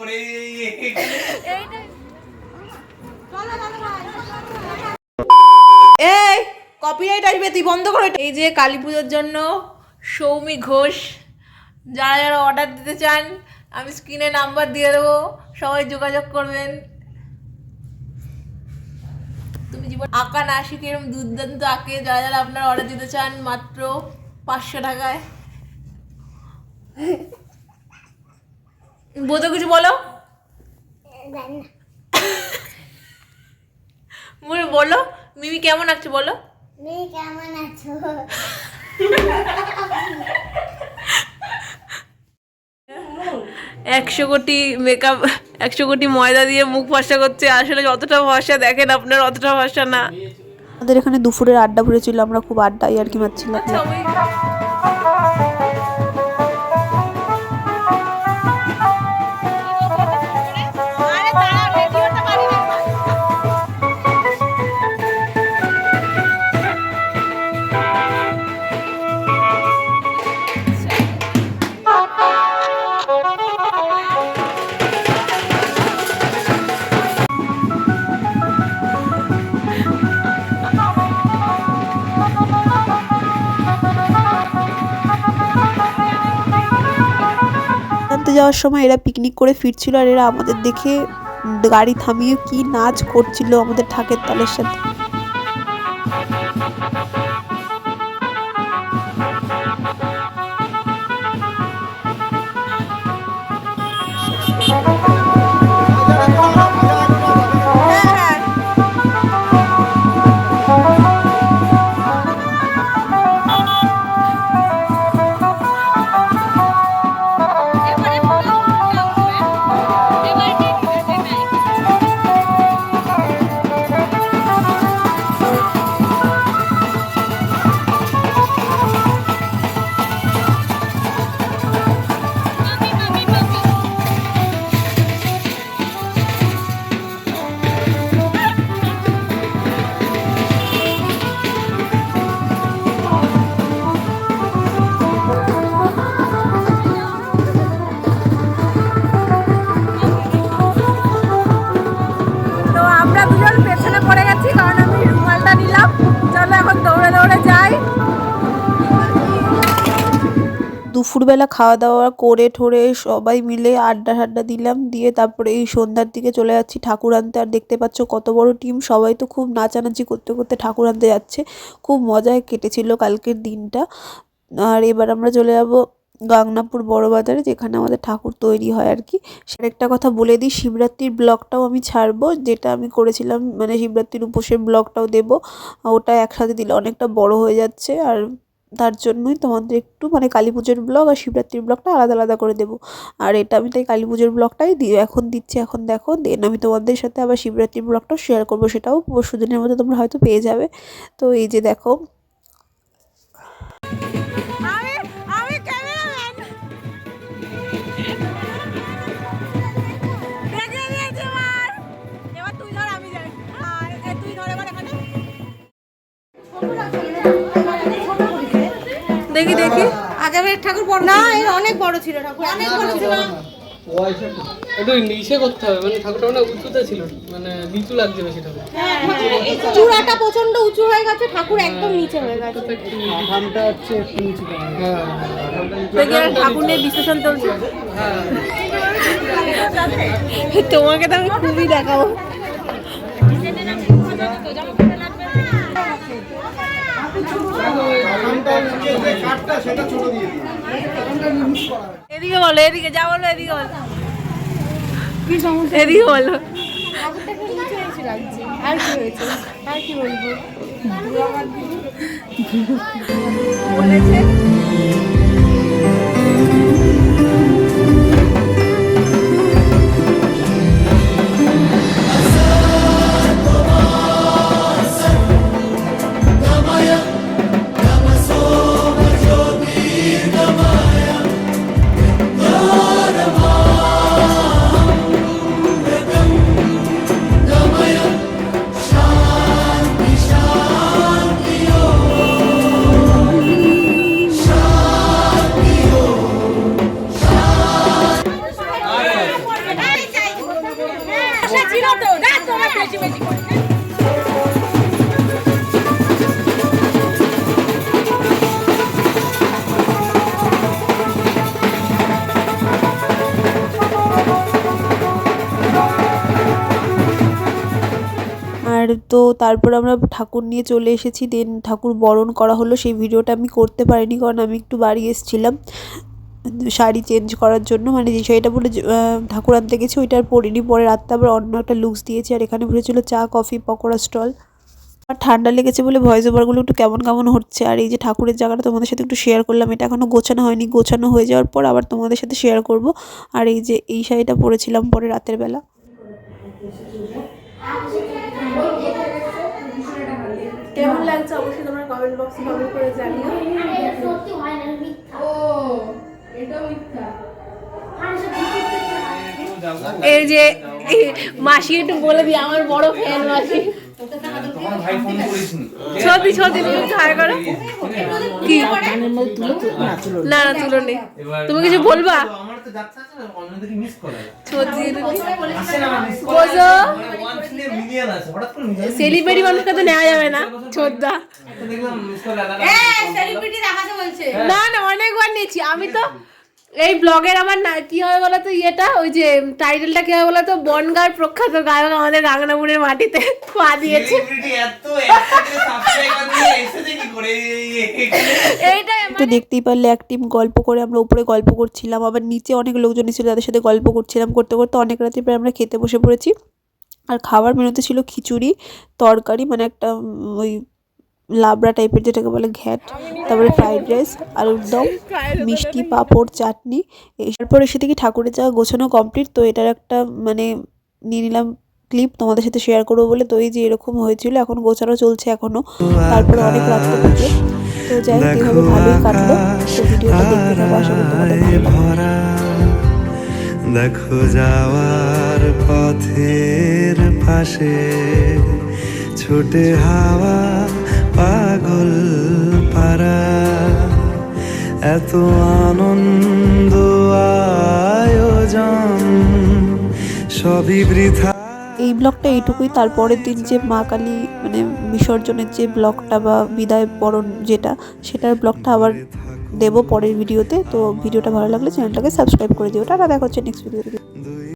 করে। এই কপিরাইট আসবে, তুই বন্ধ করে এই যে কালী পুজোর জন্য সৌমি ঘোষ, যারা যারা অর্ডার দিতে চান, আমি স্ক্রিনে নাম্বার দিয়ে দেবো, সবাই যোগাযোগ করবেন। তুমি জীবন আঁকা না শিখে এরকম দুর্দান্ত আঁকে, যারা যারা আপনারা অর্ডার দিতে চান, মাত্র পাঁচশো টাকায়। বোধ কিছু বলো? মুই বলো মিমি কেমন আছে বলো? মেয়ে কেমন আছো? একশো কোটি মেকআপ একশো কোটি ময়দা দিয়ে মুখ ফর্সা করছে আসলে যতটা ফর্সা দেখেন আপনার অতটা ফর্সা না। আমাদের এখানে দুপুরের আড্ডা পড়েছিল আমরা খুব আড্ডাই আর কি মারছিলাম। যাওয়ার সময় এরা পিকনিক করে ফিরছিল আর এরা আমাদের দেখে গাড়ি থামিয়ে কি নাচ করছিল আমাদের ঠাকের তালের সাথে। তো দুপুরবেলা খাওয়া দাওয়া করে ঠোরে সবাই মিলে আড্ডা ঠাড্ডা দিলাম, দিয়ে তারপরে এই সন্ধ্যার দিকে চলে যাচ্ছি ঠাকুর আনতে। আর দেখতে পাচ্ছ কত বড় টিম, সবাই তো খুব নাচানাচি করতে করতে ঠাকুর আনতে যাচ্ছে। খুব মজায় কেটেছিল কালকের দিনটা। আর এবার আমরা চলে যাব গাংনাপুর বড় বাজারে, যেখানে আমাদের ঠাকুর তৈরি হয় আর কি। সেটা একটা কথা বলে দিই, শিবরাত্রির ব্লগটাও আমি ছাড়বো, যেটা আমি করেছিলাম মানে শিবরাত্রির উপোসের ব্লগটাও দেবো। ওটা একসাথে দিলে অনেকটা বড় হয়ে যাচ্ছে। আর তার জন্যই তোমাদের একটু মানে কালী পুজোর ব্লগ আর শিবরাত্রির ব্লগটা আলাদা আলাদা করে দেবো। আর এটা আমি তাই কালী পুজোর ব্লগটাই দিই এখন দিচ্ছি, এখন দেখো। দেন আমি তোমাদের সাথে আবার শিবরাত্রির ব্লগটাও শেয়ার করব, সেটাও পরশু দিনের মধ্যে তোমরা হয়তো পেয়ে যাবে। তো এই যে দেখো দেখি দেখি। আজাবের ঠাকুর বড় না এর অনেক বড় ছিল ঠাকুর। অনেক বড় ছিল। একটু নিচে করতে হবে মানে ঠাকুরটা মানে উঁচুতে ছিল মানে নিচু লাগছে বেশি ঠাকুর। চূড়াটা প্রচণ্ড উঁচু হয়ে গেছে ঠাকুর একদম নিচে হয়ে গেছে। হ্যাঁ। দেখি আর ঠাকুর নিয়ে ডিসকাশন চলছে তোমাকে তো আমি খুবই দেখাবো। এদিকে বলো এদিকে যা বলো এদিকে বলো। এদিকে বলো। আর কি হয়েছে? আর কি বলব? বলেছে। তো তারপর আমরা ঠাকুর নিয়ে চলে এসেছি। দেন ঠাকুর বরণ করা হলো। সেই ভিডিওটা আমি করতে পারিনি কারণ আমি একটু বাড়ি এসেছিলাম। শাড়ি চেঞ্জ করার জন্য। মানে যে শাড়িটা পরে ঠাকুর আনতে গেছি ওইটা আর পরিনি। পরে রাত্রে আবার অন্য একটা লুকস দিয়েছি আর এখানে বসেছিল চা কফি পকোড়া স্টল আর ঠান্ডা লেগেছে বলে ভয়েস ওভারগুলো একটু কেমন কেমন হচ্ছে। আর এই যে ঠাকুরের জায়গাটা তোমাদের সাথে একটু শেয়ার করলাম, এটা এখনও গোছানো হয়নি। গোছানো হয়ে যাওয়ার পর আবার তোমাদের সাথে শেয়ার করব। আর এই যে এই শাড়িটা পরেছিলাম পরে রাতের বেলা। অবশ্যই তোমরা কমেন্ট বক্সে কমেন্ট করে জানিও। এই যে মাসি একটু বলে দি আমার বড় ফ্যান মাসি। সত্যি সত্যি কি? না নেই তুমি কিছু বলবা? সেলিব্রিটি মানুষকে তো নেওয়া যাবে না ছোদ্দা দেখলাম মিস করে আলাদা সেলিব্রিটি দেখাতে বলছে। না না অনেকবার নিয়েছি। আমি তো এই ব্লগের আমার না কি হবে বলো তো ইয়েটা? ওই যে টাইটেলটা কি হবে বলো তো বনগার প্রখ্যাত গায়ক আমাদের রাঙনাপুরের মাটিতে পা দিয়েছে। তো দেখতেই পারলে এক টিম গল্প করে আমরা উপরে গল্প করছিলাম আবার নিচে অনেক লোকজন ছিল তাদের সাথে গল্প করছিলাম করতে করতে অনেক রাত্রি প্রায় আমরা খেতে বসে পড়েছি। আর খাবার মেনুতে ছিল খিচুড়ি তরকারি মানে একটা ওই লাবড়া টাইপের যেটাকে বলে ঘ্যাট তারপরে ফ্রাইড রাইস আলুর দম মিষ্টি পাঁপড় চাটনি এরপর এসে থেকে ঠাকুরের জায়গা গোছানো কমপ্লিট তো এটার একটা মানে নিয়ে নিলাম ক্লিপ তোমাদের সাথে শেয়ার করব বলে তো এই যে এরকম হয়েছিল এখন গোছানো চলছে এখনও। তারপরে অনেক রাত থেকে তো যাই হোক এইভাবে ভালোই কাটলো। তো ভিডিওটা দেখতে থাকো আশা করি তোমাদের দেখো যাওয়ার পথের পাশে ছোটে হাওয়া পাগল পারা এত আনন্দ আয়োজন সবই বৃথা। এই ব্লগটা এইটুকুই। তারপরের দিন যে মা কালী মানে বিসর্জনের যে ব্লগটা বা বিদায় বরণ যেটা সেটার ব্লগটা আবার দেবো পরের ভিডিওতে। তো ভিডিওটা ভালো লাগলে চ্যানেলটাকে সাবস্ক্রাইব করে দিও। টাটা দেখা হচ্ছে নেক্সট ভিডিওতে